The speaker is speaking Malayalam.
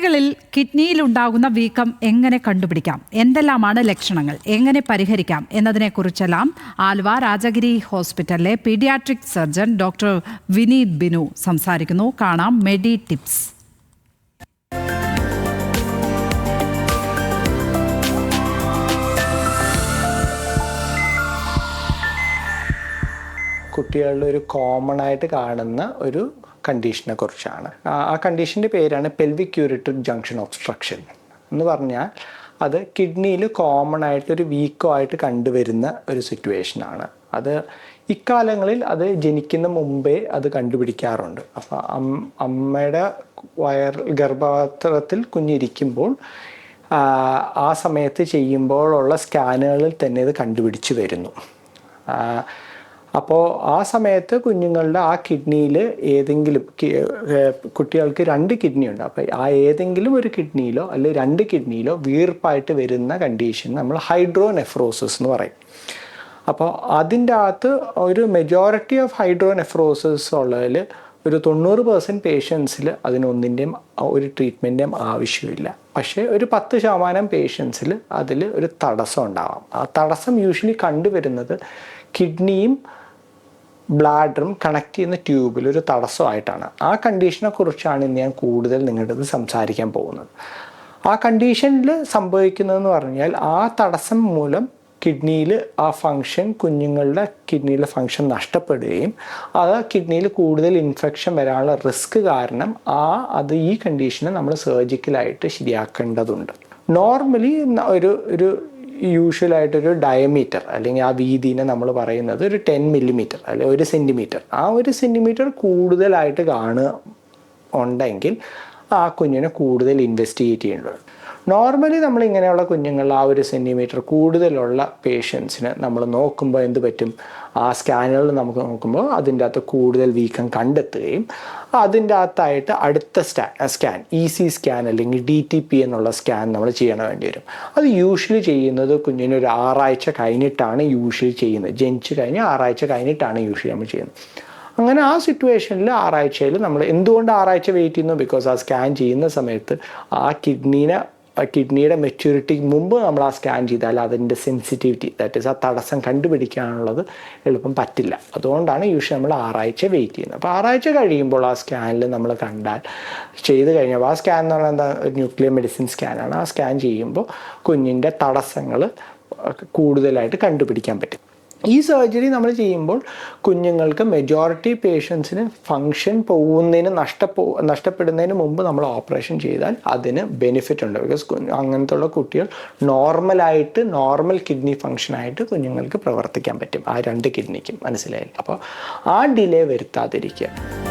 കുട്ടികളിൽ കിഡ്നിയിലുണ്ടാകുന്ന വീക്കം എങ്ങനെ കണ്ടുപിടിക്കാം? എന്തെല്ലാമാണ് ലക്ഷണങ്ങൾ? എങ്ങനെ പരിഹരിക്കാം? എന്നതിനെക്കുറിച്ചെല്ലാം ആലുവ രാജഗിരി ഹോസ്പിറ്റലിലെ paediatric surgeon doctor Vineeth Binu സംസാരിക്കുന്നു. കാണാം മെഡി ടിപ്സ്. കുട്ടികളിൽ ഒരു കോമൺ ആയിട്ട് കാണുന്ന ഒരു കണ്ടീഷനെ കുറിച്ചാണ്. ആ കണ്ടീഷന്റെ പേരാണ് പെൽവിക് യൂറിറ്റഡ് ജംഗ്ഷൻ ഒബ്സ്ട്രക്ഷൻ എന്ന് പറഞ്ഞാൽ അത് കിഡ്നിയിൽ കോമൺ ആയിട്ട് ഒരു വീക്കോ ആയിട്ട് കണ്ടുവരുന്ന ഒരു സിറ്റുവേഷനാണ് അത് ഇക്കാലങ്ങളിൽ അത് ജനിക്കുന്ന മുമ്പേ അത് കണ്ടുപിടിക്കാറുണ്ട്. അപ്പോൾ അമ്മയുടെ വയർ ഗർഭപാത്രത്തിൽ കുഞ്ഞിരിക്കുമ്പോൾ ആ, സമയത്ത് ചെയ്യുമ്പോഴുള്ള സ്കാനുകളിൽ തന്നെ ഇത് കണ്ടുപിടിച്ച് വരുന്നു. അപ്പോൾ ആ സമയത്ത് കുഞ്ഞുങ്ങളുടെ ആ കിഡ്നിയിൽ ഏതെങ്കിലും കുട്ടികൾക്ക് രണ്ട് കിഡ്നി ഉണ്ട്. അപ്പോൾ ആ ഏതെങ്കിലും ഒരു കിഡ്നിയിലോ അല്ലെങ്കിൽ രണ്ട് കിഡ്നിയിലോ വീർപ്പായിട്ട് വരുന്ന കണ്ടീഷൻ നമ്മൾ ഹൈഡ്രോനെഫ്രോസിസ് എന്ന് പറയും. അപ്പോൾ അതിന്റെ അകത്ത് ഒരു മെജോറിറ്റി ഓഫ് ഹൈഡ്രോനെഫ്രോസിസ് ഉള്ളതിൽ ഒരു തൊണ്ണൂറ് പേഴ്സന്റ് പേഷ്യൻസിൽ അതിനൊന്നിന്റെയും ഒരു ട്രീറ്റ്മെന്റേയും ആവശ്യമില്ല. പക്ഷേ ഒരു പത്ത് ശതമാനം പേഷ്യൻസിൽ അതിൽ ഒരു തടസ്സം ഉണ്ടാവാം. ആ തടസ്സം യൂഷ്വലി കണ്ടുവരുന്നത് കിഡ്നിയും ബ്ലാഡറും കണക്ട് ചെയ്യുന്ന ട്യൂബിൽ ഒരു തടസ്സമായിട്ടാണ്. ആ കണ്ടീഷനെ കുറിച്ചാണ് ഇന്ന് ഞാൻ കൂടുതൽ നിങ്ങളുടെ അടുത്ത് സംസാരിക്കാൻ പോകുന്നത്. ആ കണ്ടീഷനിൽ സംഭവിക്കുന്നതെന്ന് പറഞ്ഞാൽ ആ തടസ്സം മൂലം കിഡ്നിയിൽ ആ ഫങ്ഷൻ കുഞ്ഞുങ്ങളുടെ കിഡ്നിയിലെ ഫങ്ഷൻ നഷ്ടപ്പെടുകയും അത് കിഡ്നിയിൽ കൂടുതൽ ഇൻഫെക്ഷൻ വരാനുള്ള റിസ്ക് കാരണം ആ അത് ഈ കണ്ടീഷനെ നമ്മൾ സർജിക്കലായിട്ട് ശരിയാക്കേണ്ടതുണ്ട്. നോർമലി ഒരു ഒരു യൂഷ്വലായിട്ടൊരു ഡയമീറ്റർ അല്ലെങ്കിൽ ആ വീതിനെ നമ്മൾ പറയുന്നത് ഒരു ടെൻ മില്ലിമീറ്റർ അല്ലെങ്കിൽ ഒരു സെന്റിമീറ്റർ ആ ഒരു സെന്റിമീറ്റർ കൂടുതലായിട്ട് കാണുക ഉണ്ടെങ്കിൽ ആ കുഞ്ഞിനെ കൂടുതൽ ഇൻവെസ്റ്റിഗേറ്റ് ചെയ്യേണ്ടത് നോർമലി നമ്മൾ ഇങ്ങനെയുള്ള കുഞ്ഞുങ്ങൾ ആ ഒരു സെന്റിമീറ്റർ കൂടുതലുള്ള പേഷ്യൻസിന് നമ്മൾ നോക്കുമ്പോൾ എന്ത് പറ്റും? ആ സ്കാനുകൾ നമുക്ക് നോക്കുമ്പോൾ അതിന്റെ അകത്ത് കൂടുതൽ വീക്കം കണ്ടെത്തുകയും അതിന്റെ അകത്തായിട്ട് അടുത്ത സ്റ്റാ സ്കാൻ ഇ സി സ്കാൻ അല്ലെങ്കിൽ ഡി ടി പി എന്നുള്ള സ്കാൻ നമ്മൾ ചെയ്യണ വേണ്ടി വരും അത് യൂഷ്വലി ചെയ്യുന്നത് കുഞ്ഞിന് ഒരു ആറാഴ്ച കഴിഞ്ഞിട്ടാണ് യൂഷ്വലി ചെയ്യുന്നത്. ജനിച്ച് കഴിഞ്ഞ് ആറാഴ്ച കഴിഞ്ഞിട്ടാണ് യൂഷ്വലി നമ്മൾ ചെയ്യുന്നത്. അങ്ങനെ ആ സിറ്റുവേഷനിൽ ആറാഴ്ചയിൽ നമ്മൾ എന്തുകൊണ്ട് ആറാഴ്ച വെയിറ്റ് ചെയ്യുന്നു? ബിക്കോസ് ആ സ്കാൻ ചെയ്യുന്ന സമയത്ത് ആ കിഡ്നീനെ കിഡ്നിയുടെ മെച്യൂരിറ്റിക്ക് മുമ്പ് നമ്മൾ ആ സ്കാൻ ചെയ്താൽ അതിന്റെ സെൻസിറ്റിവിറ്റി ദാറ്റ് ഇസ് ആ തടസ്സം കണ്ടുപിടിക്കാനുള്ളത് എളുപ്പം പറ്റില്ല. അതുകൊണ്ടാണ് യൂഷ്വലി നമ്മൾ ആറാഴ്ച വെയിറ്റ് ചെയ്യുന്നത്. അപ്പോൾ ആറാഴ്ച കഴിയുമ്പോൾ ആ സ്കാനിൽ നമ്മൾ കണ്ടാൽ ചെയ്ത് കഴിഞ്ഞപ്പോൾ ആ സ്കാൻ എന്ന് പറഞ്ഞാൽ എന്താ ന്യൂക്ലിയർ മെഡിസിൻ സ്കാനാണ് ആ സ്കാൻ ചെയ്യുമ്പോൾ കുഞ്ഞിന്റെ തടസ്സങ്ങൾ കൂടുതലായിട്ട് കണ്ടുപിടിക്കാൻ പറ്റും. ഈ സർജറി നമ്മൾ ചെയ്യുമ്പോൾ കുഞ്ഞുങ്ങൾക്ക് മെജോറിറ്റി പേഷ്യൻസിന് ഫങ്ഷൻ പോകുന്നതിന് നഷ്ടപ്പോ നഷ്ടപ്പെടുന്നതിന് മുമ്പ് നമ്മൾ ഓപ്പറേഷൻ ചെയ്താൽ അതിന് ബെനിഫിറ്റ് ഉണ്ട്. ബിക്കോസ് അങ്ങനത്തെ ഉള്ള കുട്ടികൾ നോർമലായിട്ട് നോർമൽ കിഡ്നി ഫങ്ഷനായിട്ട് കുഞ്ഞുങ്ങൾക്ക് പ്രവർത്തിക്കാൻ പറ്റും. ആ രണ്ട് കിഡ്നിക്കും മനസ്സിലായില്ല? അപ്പോൾ ആ ഡിലേ വരുത്താതിരിക്കുക.